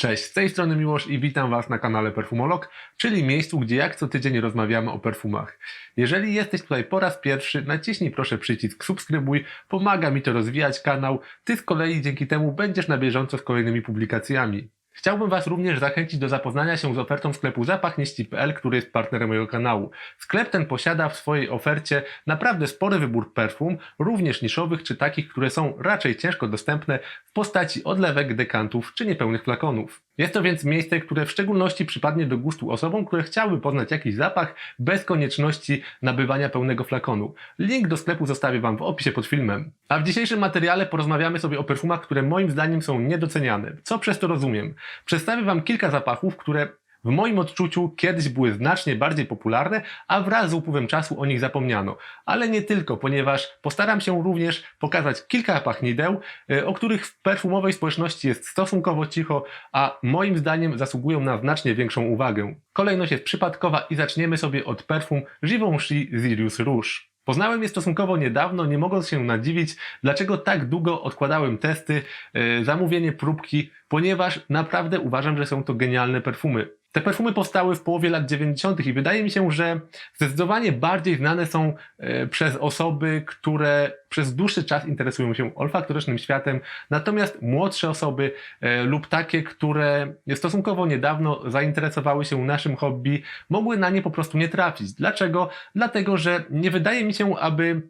Cześć, z tej strony Miłosz i witam Was na kanale Perfumolog, czyli miejscu, gdzie jak co tydzień rozmawiamy o perfumach. Jeżeli jesteś tutaj po raz pierwszy, naciśnij proszę przycisk subskrybuj, pomaga mi to rozwijać kanał, Ty z kolei dzięki temu będziesz na bieżąco z kolejnymi publikacjami. Chciałbym Was również zachęcić do zapoznania się z ofertą sklepu zapachnieści.pl, który jest partnerem mojego kanału. Sklep ten posiada w swojej ofercie naprawdę spory wybór perfum, również niszowych czy takich, które są raczej ciężko dostępne w postaci odlewek, dekantów czy niepełnych flakonów. Jest to więc miejsce, które w szczególności przypadnie do gustu osobom, które chciały poznać jakiś zapach bez konieczności nabywania pełnego flakonu. Link do sklepu zostawię Wam w opisie pod filmem. A w dzisiejszym materiale porozmawiamy sobie o perfumach, które moim zdaniem są niedoceniane. Co przez to rozumiem? Przedstawię Wam kilka zapachów, które w moim odczuciu kiedyś były znacznie bardziej popularne, a wraz z upływem czasu o nich zapomniano. Ale nie tylko, ponieważ postaram się również pokazać kilka pachnideł, y, o których w perfumowej społeczności jest stosunkowo cicho, a moim zdaniem zasługują na znacznie większą uwagę. Kolejność jest przypadkowa i zaczniemy sobie od perfum Givenchy Sirius Rouge. Poznałem je stosunkowo niedawno, nie mogąc się nadziwić, dlaczego tak długo odkładałem testy, yy, zamówienie próbki, ponieważ naprawdę uważam, że są to genialne perfumy. Te perfumy powstały w połowie lat 90. i wydaje mi się, że zdecydowanie bardziej znane są e, przez osoby, które przez dłuższy czas interesują się olfaktorycznym światem, natomiast młodsze osoby e, lub takie, które stosunkowo niedawno zainteresowały się naszym hobby, mogły na nie po prostu nie trafić. Dlaczego? Dlatego, że nie wydaje mi się, aby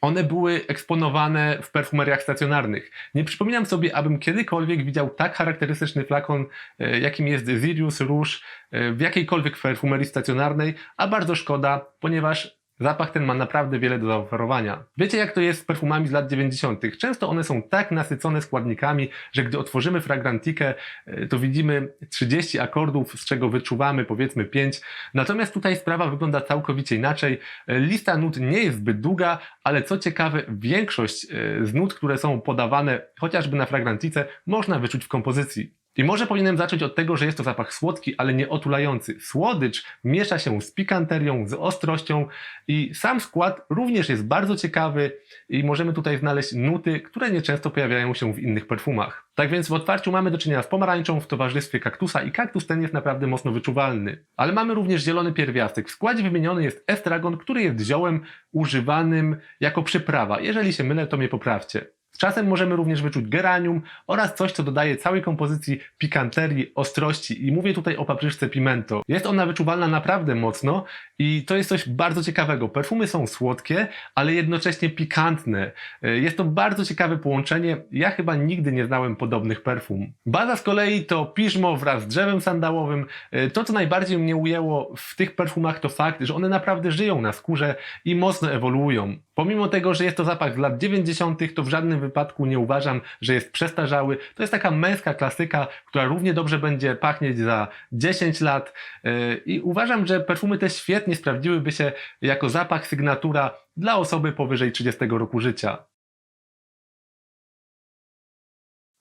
one były eksponowane w perfumeriach stacjonarnych. Nie przypominam sobie, abym kiedykolwiek widział tak charakterystyczny flakon, e, jakim jest Sirius Rouge e, w jakiejkolwiek perfumerii stacjonarnej, a bardzo szkoda, ponieważ Zapach ten ma naprawdę wiele do zaoferowania. Wiecie jak to jest z perfumami z lat 90. Często one są tak nasycone składnikami, że gdy otworzymy fragrantikę, e, to widzimy 30 akordów, z czego wyczuwamy powiedzmy 5. Natomiast tutaj sprawa wygląda całkowicie inaczej. E, Lista nut nie jest zbyt długa, ale co ciekawe, większość e, z nut, które są podawane chociażby na fragrantice, można wyczuć w kompozycji. I może powinienem zacząć od tego, że jest to zapach słodki, ale nie otulający. Słodycz miesza się z pikanterią, z ostrością i sam skład również jest bardzo ciekawy i możemy tutaj znaleźć nuty, które nieczęsto pojawiają się w innych perfumach. Tak więc w otwarciu mamy do czynienia z pomarańczą w towarzystwie kaktusa i kaktus ten jest naprawdę mocno wyczuwalny. Ale mamy również zielony pierwiastek. W składzie wymieniony jest estragon, który jest ziołem używanym jako przyprawa. Jeżeli się mylę, to mnie poprawcie. Czasem możemy również wyczuć geranium oraz coś, co dodaje całej kompozycji pikanterii, ostrości i mówię tutaj o papryczce pimento. Jest ona wyczuwalna naprawdę mocno i to jest coś bardzo ciekawego. Perfumy są słodkie, ale jednocześnie pikantne. E, Jest to bardzo ciekawe połączenie. Ja chyba nigdy nie znałem podobnych perfum. Baza z kolei to piżmo wraz z drzewem sandałowym. E, To, co najbardziej mnie ujęło w tych perfumach, to fakt, że one naprawdę żyją na skórze i mocno ewoluują. Pomimo tego, że jest to zapach z lat 90., to w żadnym wypadku nie uważam, że jest przestarzały. To jest taka męska klasyka, która równie dobrze będzie pachnieć za 10 lat. Yy, I uważam, że perfumy te świetnie sprawdziłyby się jako zapach sygnatura dla osoby powyżej 30 roku życia.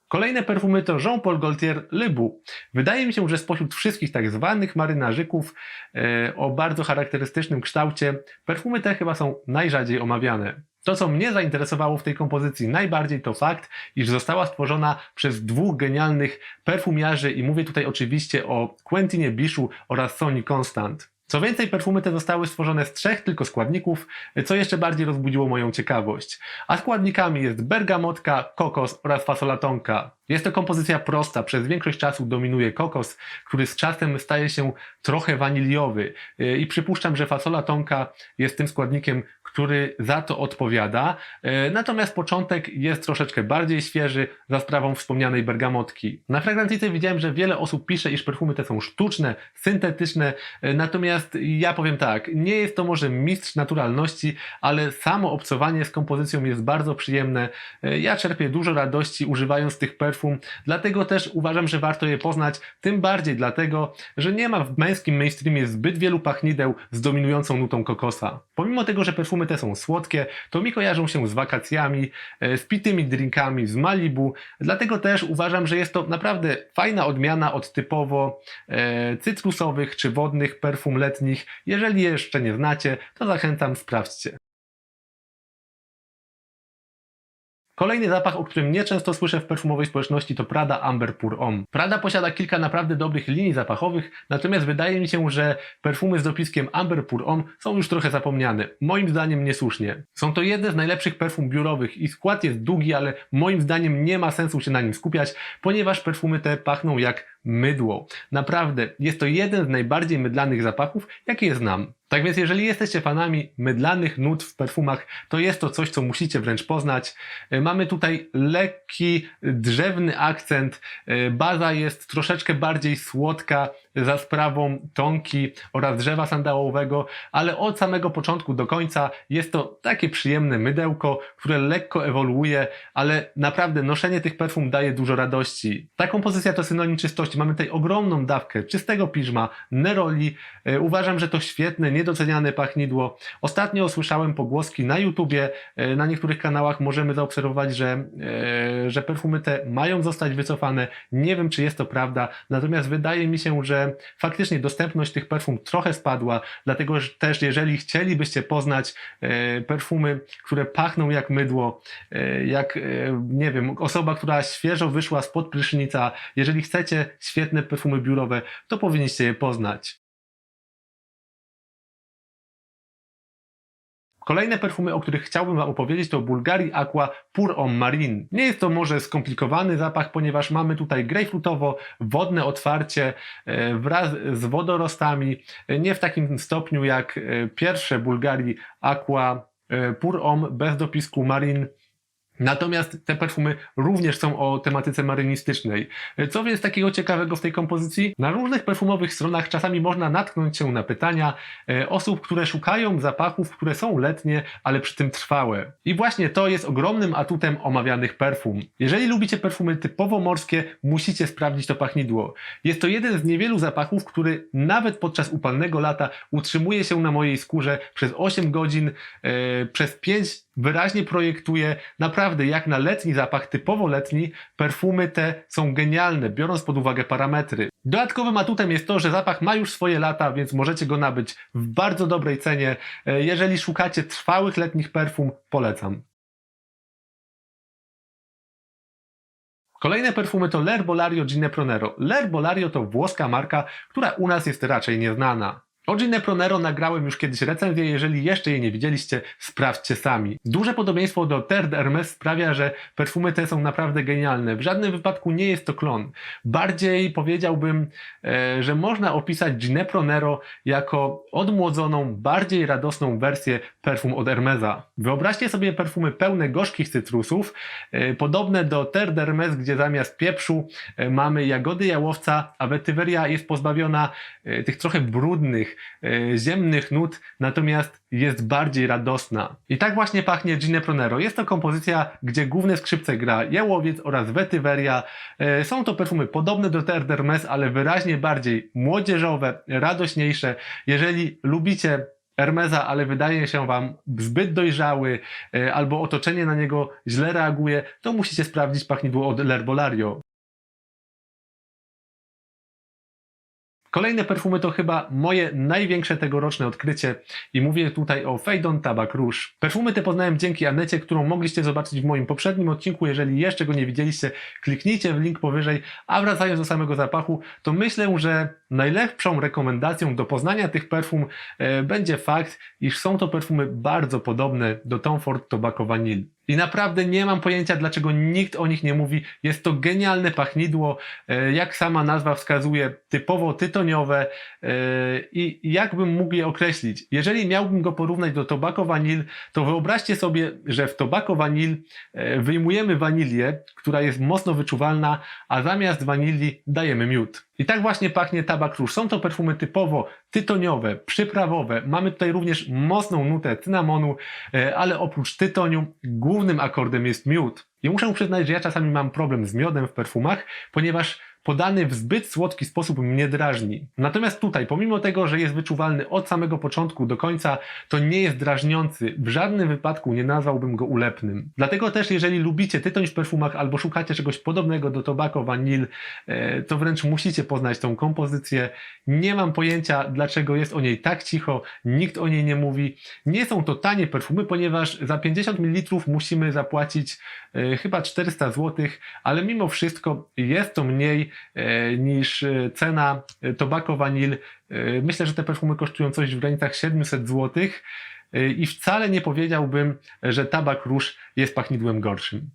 Kolejne perfumy to Jean-Paul Gaultier Le Bout. Wydaje mi się, że spośród wszystkich tak zwanych marynarzyków e, o bardzo charakterystycznym kształcie, perfumy te chyba są najrzadziej omawiane. To, co mnie zainteresowało w tej kompozycji najbardziej, to fakt, iż została stworzona przez dwóch genialnych perfumiarzy i mówię tutaj oczywiście o Quentinie Bishu oraz Sony Constant. Co więcej, perfumy te zostały stworzone z trzech tylko składników, co jeszcze bardziej rozbudziło moją ciekawość. A składnikami jest bergamotka, kokos oraz fasolatonka. Jest to kompozycja prosta, przez większość czasu dominuje kokos, który z czasem staje się trochę waniliowy. I przypuszczam, że fasola tonka jest tym składnikiem, który za to odpowiada. Yy, Natomiast początek jest troszeczkę bardziej świeży za sprawą wspomnianej bergamotki. Na fragrantice widziałem, że wiele osób pisze, iż perfumy te są sztuczne, syntetyczne, yy, natomiast ja powiem tak, nie jest to może mistrz naturalności, ale samo obcowanie z kompozycją jest bardzo przyjemne. Yy, Ja czerpię dużo radości używając tych perfum, dlatego też uważam, że warto je poznać, tym bardziej dlatego, że nie ma w męskim mainstreamie zbyt wielu pachnideł z dominującą nutą kokosa. Pomimo tego, że perfumy te są słodkie, to mi kojarzą się z wakacjami, e, z pitymi drinkami, z Malibu, dlatego też uważam, że jest to naprawdę fajna odmiana od typowo e, cytrusowych czy wodnych perfum letnich. Jeżeli je jeszcze nie znacie, to zachęcam, sprawdźcie. Kolejny zapach, o którym nieczęsto słyszę w perfumowej społeczności to Prada Amber Pour Homme. Prada posiada kilka naprawdę dobrych linii zapachowych, natomiast wydaje mi się, że perfumy z dopiskiem Amber Pour Homme są już trochę zapomniane. Moim zdaniem niesłusznie. Są to jedne z najlepszych perfum biurowych i skład jest długi, ale moim zdaniem nie ma sensu się na nim skupiać, ponieważ perfumy te pachną jak mydło. Naprawdę, jest to jeden z najbardziej mydlanych zapachów, jakie znam. Tak więc jeżeli jesteście fanami mydlanych nut w perfumach, to jest to coś, co musicie wręcz poznać. E, Mamy tutaj lekki, drzewny akcent. E, Baza jest troszeczkę bardziej słodka za sprawą tonki oraz drzewa sandałowego, ale od samego początku do końca jest to takie przyjemne mydełko, które lekko ewoluuje, ale naprawdę noszenie tych perfum daje dużo radości. Ta kompozycja to synonim czystości. Mamy tutaj ogromną dawkę czystego piżma, neroli. E, Uważam, że to świetne, niedoceniane pachnidło. Ostatnio słyszałem pogłoski na YouTubie, e, na niektórych kanałach możemy zaobserwować, że, e, że perfumy te mają zostać wycofane. Nie wiem, czy jest to prawda, natomiast wydaje mi się, że faktycznie dostępność tych perfum trochę spadła, dlatego że też jeżeli chcielibyście poznać e, perfumy, które pachną jak mydło, e, jak, e, nie wiem, osoba, która świeżo wyszła spod prysznica, jeżeli chcecie świetne perfumy biurowe, to powinniście je poznać. Kolejne perfumy, o których chciałbym Wam opowiedzieć, to Bulgari Aqua Pur Homme Marine. Nie jest to może skomplikowany zapach, ponieważ mamy tutaj grejpfrutowo-wodne otwarcie e, wraz z wodorostami. E, Nie w takim stopniu jak e, pierwsze Bulgari Aqua Pur Homme bez dopisku Marine. Natomiast te perfumy również są o tematyce marynistycznej. Co jest takiego ciekawego w tej kompozycji? Na różnych perfumowych stronach czasami można natknąć się na pytania e, osób, które szukają zapachów, które są letnie, ale przy tym trwałe. I właśnie to jest ogromnym atutem omawianych perfum. Jeżeli lubicie perfumy typowo morskie, musicie sprawdzić to pachnidło. Jest to jeden z niewielu zapachów, który nawet podczas upalnego lata utrzymuje się na mojej skórze przez 8 godzin, e, przez 5 wyraźnie projektuje naprawdę jak na letni zapach, typowo letni, perfumy te są genialne, biorąc pod uwagę parametry. Dodatkowym atutem jest to, że zapach ma już swoje lata, więc możecie go nabyć w bardzo dobrej cenie. E, Jeżeli szukacie trwałych letnich perfum, polecam. Kolejne perfumy to L'Herbolario Ginepronero. L'Herbolario to włoska marka, która u nas jest raczej nieznana. O Ginepronero nagrałem już kiedyś recenzję, jeżeli jeszcze jej nie widzieliście, sprawdźcie sami. Duże podobieństwo do Terre d'Hermes sprawia, że perfumy te są naprawdę genialne. W żadnym wypadku nie jest to klon. Bardziej powiedziałbym, e, że można opisać Ginepronero jako odmłodzoną, bardziej radosną wersję perfum od Hermesa. Wyobraźcie sobie perfumy pełne gorzkich cytrusów, e, podobne do Terre d'Hermes, gdzie zamiast pieprzu e, mamy jagody jałowca, a wetyweria jest pozbawiona e, tych trochę brudnych, ziemnych nut, natomiast jest bardziej radosna. I tak właśnie pachnie Ginepronero. Jest to kompozycja, gdzie główne skrzypce gra jałowiec oraz wetyweria. E, Są to perfumy podobne do Terre d'Hermes, ale wyraźnie bardziej młodzieżowe, radośniejsze. Jeżeli lubicie Hermesa, ale wydaje się Wam zbyt dojrzały, e, albo otoczenie na niego źle reaguje, to musicie sprawdzić pachnidło od L'Herbolario. Kolejne perfumy to chyba moje największe tegoroczne odkrycie i mówię tutaj o Fejdon Tabak Rouge. Perfumy te poznałem dzięki Anecie, którą mogliście zobaczyć w moim poprzednim odcinku. Jeżeli jeszcze go nie widzieliście, kliknijcie w link powyżej. A wracając do samego zapachu, to myślę, że najlepszą rekomendacją do poznania tych perfum e, będzie fakt, iż są to perfumy bardzo podobne do Tom Ford Tobacco Vanille. I naprawdę nie mam pojęcia, dlaczego nikt o nich nie mówi. Jest to genialne pachnidło, e, jak sama nazwa wskazuje, typowo tytoniowe e, i jakbym mógł je określić. Jeżeli miałbym go porównać do Tobacco Vanille, to wyobraźcie sobie, że w Tobacco Vanille e, wyjmujemy wanilię, która jest mocno wyczuwalna, a zamiast wanilii dajemy miód. I tak właśnie pachnie tabak róż. Są to perfumy typowo tytoniowe, przyprawowe. Mamy tutaj również mocną nutę cynamonu, e, ale oprócz tytoniu głównym akordem jest miód. I muszę przyznać, że ja czasami mam problem z miodem w perfumach, ponieważ podany w zbyt słodki sposób mnie drażni. Natomiast tutaj, pomimo tego, że jest wyczuwalny od samego początku do końca, to nie jest drażniący. W żadnym wypadku nie nazwałbym go ulepnym. Dlatego też, jeżeli lubicie tytoń w perfumach albo szukacie czegoś podobnego do Tobacco Vanille, e, to wręcz musicie poznać tą kompozycję. Nie mam pojęcia, dlaczego jest o niej tak cicho, nikt o niej nie mówi. Nie są to tanie perfumy, ponieważ za 50 ml musimy zapłacić e, chyba 400 zł, ale mimo wszystko jest to mniej e, niż e, cena Tobacco Vanille. E, myślę, że te perfumy kosztują coś w granicach 700 zł i wcale nie powiedziałbym, że tabak róż jest pachnidłem gorszym.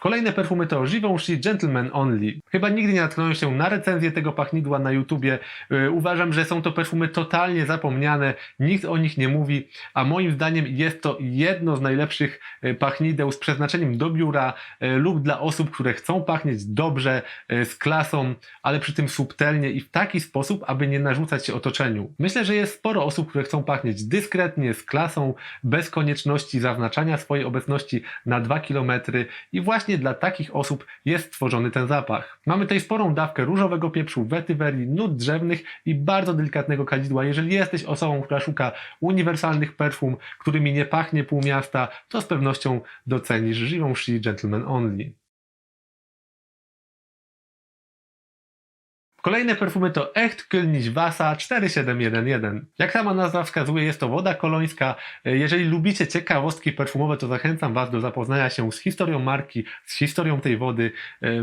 Kolejne perfumy to Givenchy Gentleman Only. Chyba nigdy nie natknąłem się na recenzję tego pachnidła na YouTubie. Yy, uważam, że są to perfumy totalnie zapomniane, nikt o nich nie mówi, a moim zdaniem jest to jedno z najlepszych yy, pachnideł z przeznaczeniem do biura yy, lub dla osób, które chcą pachnieć dobrze, yy, z klasą, ale przy tym subtelnie i w taki sposób, aby nie narzucać się otoczeniu. Myślę, że jest sporo osób, które chcą pachnieć dyskretnie, z klasą, bez konieczności zaznaczania swojej obecności na 2 km i właśnie dla takich osób jest stworzony ten zapach. Mamy tutaj sporą dawkę różowego pieprzu, wetywerii, nut drzewnych i bardzo delikatnego kadzidła. Jeżeli jesteś osobą, która szuka uniwersalnych perfum, którymi nie pachnie pół miasta, to z pewnością docenisz Givenchy Gentleman Only. Kolejne perfumy to Echt Kölnisch Wasa 4711. Jak sama nazwa wskazuje, jest to woda kolońska. Jeżeli lubicie ciekawostki perfumowe, to zachęcam Was do zapoznania się z historią marki, z historią tej wody.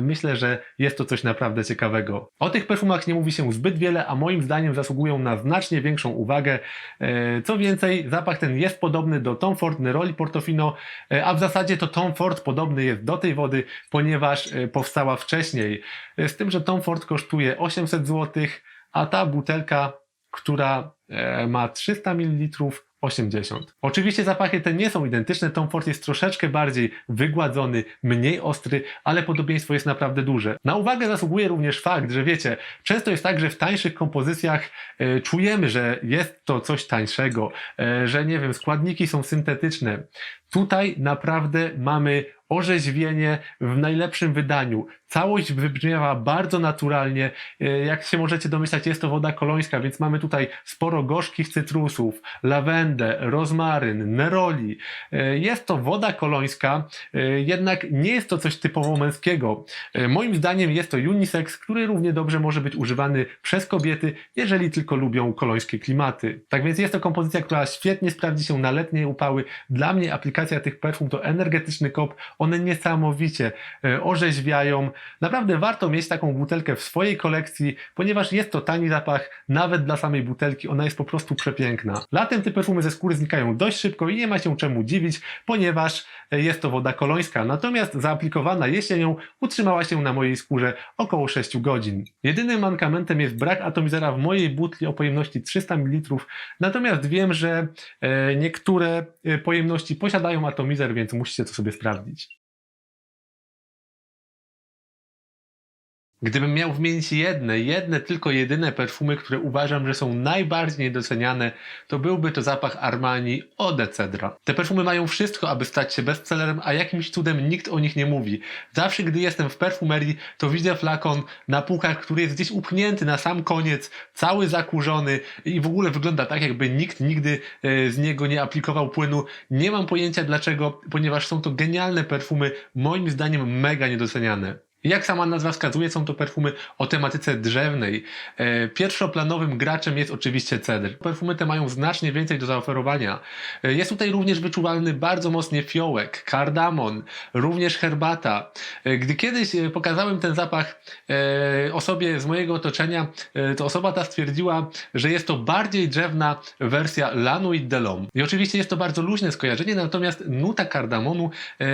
Myślę, że jest to coś naprawdę ciekawego. O tych perfumach nie mówi się zbyt wiele, a moim zdaniem zasługują na znacznie większą uwagę. Co więcej, zapach ten jest podobny do Tom Ford Neroli Portofino, a w zasadzie to Tom Ford podobny jest do tej wody, ponieważ powstała wcześniej. Z tym, że Tom Ford kosztuje 800 zł, a ta butelka, która e, ma 300 ml, 80. Oczywiście zapachy te nie są identyczne, Tom Ford jest troszeczkę bardziej wygładzony, mniej ostry, ale podobieństwo jest naprawdę duże. Na uwagę zasługuje również fakt, że wiecie, często jest tak, że w tańszych kompozycjach e, czujemy, że jest to coś tańszego, e, że nie wiem, składniki są syntetyczne. Tutaj naprawdę mamy orzeźwienie w najlepszym wydaniu. Całość wybrzmiewa bardzo naturalnie. E, Jak się możecie domyślać, jest to woda kolońska, więc mamy tutaj sporo gorzkich cytrusów, lawendę, rozmaryn, neroli. E, Jest to woda kolońska, e, jednak nie jest to coś typowo męskiego. Moim zdaniem jest to unisex, który równie dobrze może być używany przez kobiety, jeżeli tylko lubią kolońskie klimaty. Tak więc jest to kompozycja, która świetnie sprawdzi się na letnie upały. Dla mnie aplikacja tych perfum to energetyczny kop. One niesamowicie e, orzeźwiają. Naprawdę warto mieć taką butelkę w swojej kolekcji, ponieważ jest to tani zapach, nawet dla samej butelki. Ona jest po prostu przepiękna. Latem te perfumy ze skóry znikają dość szybko i nie ma się czemu dziwić, ponieważ e, jest to woda kolońska. Natomiast zaaplikowana jesienią utrzymała się na mojej skórze około 6 godzin. Jedynym mankamentem jest brak atomizera w mojej butli o pojemności 300 ml, natomiast wiem, że e, niektóre pojemności posiadają atomizer, więc musicie to sobie sprawdzić. Gdybym miał wymienić jedne, jedne tylko jedyne perfumy, które uważam, że są najbardziej niedoceniane, to byłby to zapach Armani Eau de. Te perfumy mają wszystko, aby stać się bestsellerem, a jakimś cudem nikt o nich nie mówi. Zawsze, gdy jestem w perfumerii, to widzę flakon na półkach, który jest gdzieś upchnięty na sam koniec, cały zakurzony i w ogóle wygląda tak, jakby nikt nigdy e, z niego nie aplikował płynu. Nie mam pojęcia dlaczego, ponieważ są to genialne perfumy, moim zdaniem mega niedoceniane. Jak sama nazwa wskazuje, są to perfumy o tematyce drzewnej. E, pierwszoplanowym graczem jest oczywiście cedr. Perfumy te mają znacznie więcej do zaoferowania. E, jest tutaj również wyczuwalny bardzo mocnie fiołek, kardamon, również herbata. E, gdy kiedyś pokazałem ten zapach osobie z mojego otoczenia, to osoba ta stwierdziła, że jest to bardziej drzewna wersja La Nuit de l'Homme. I oczywiście jest to bardzo luźne skojarzenie, natomiast nuta kardamonu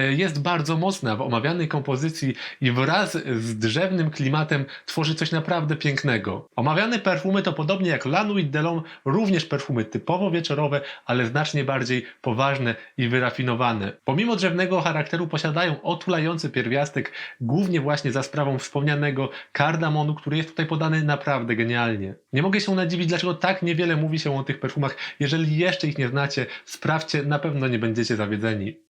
jest bardzo mocna w omawianej kompozycji i wraz z drzewnym klimatem tworzy coś naprawdę pięknego. Omawiane perfumy to podobnie jak La Nuit de l'Homme, również perfumy typowo wieczorowe, ale znacznie bardziej poważne i wyrafinowane. Pomimo drzewnego charakteru posiadają otulający pierwiastek, głównie właśnie za sprawą wspomnianego kardamonu, który jest tutaj podany naprawdę genialnie. Nie mogę się nadziwić, dlaczego tak niewiele mówi się o tych perfumach. Jeżeli jeszcze ich nie znacie, sprawdźcie, na pewno nie będziecie zawiedzeni.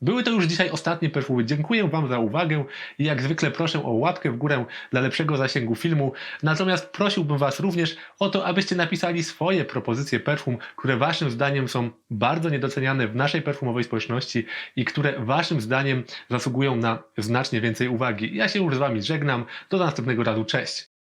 Były to już dzisiaj ostatnie perfumy. Dziękuję Wam za uwagę i jak zwykle proszę o łapkę w górę dla lepszego zasięgu filmu. Natomiast prosiłbym Was również o to, abyście napisali swoje propozycje perfum, które Waszym zdaniem są bardzo niedoceniane w naszej perfumowej społeczności i które Waszym zdaniem zasługują na znacznie więcej uwagi. Ja się już z Wami żegnam. Do następnego razu. Cześć!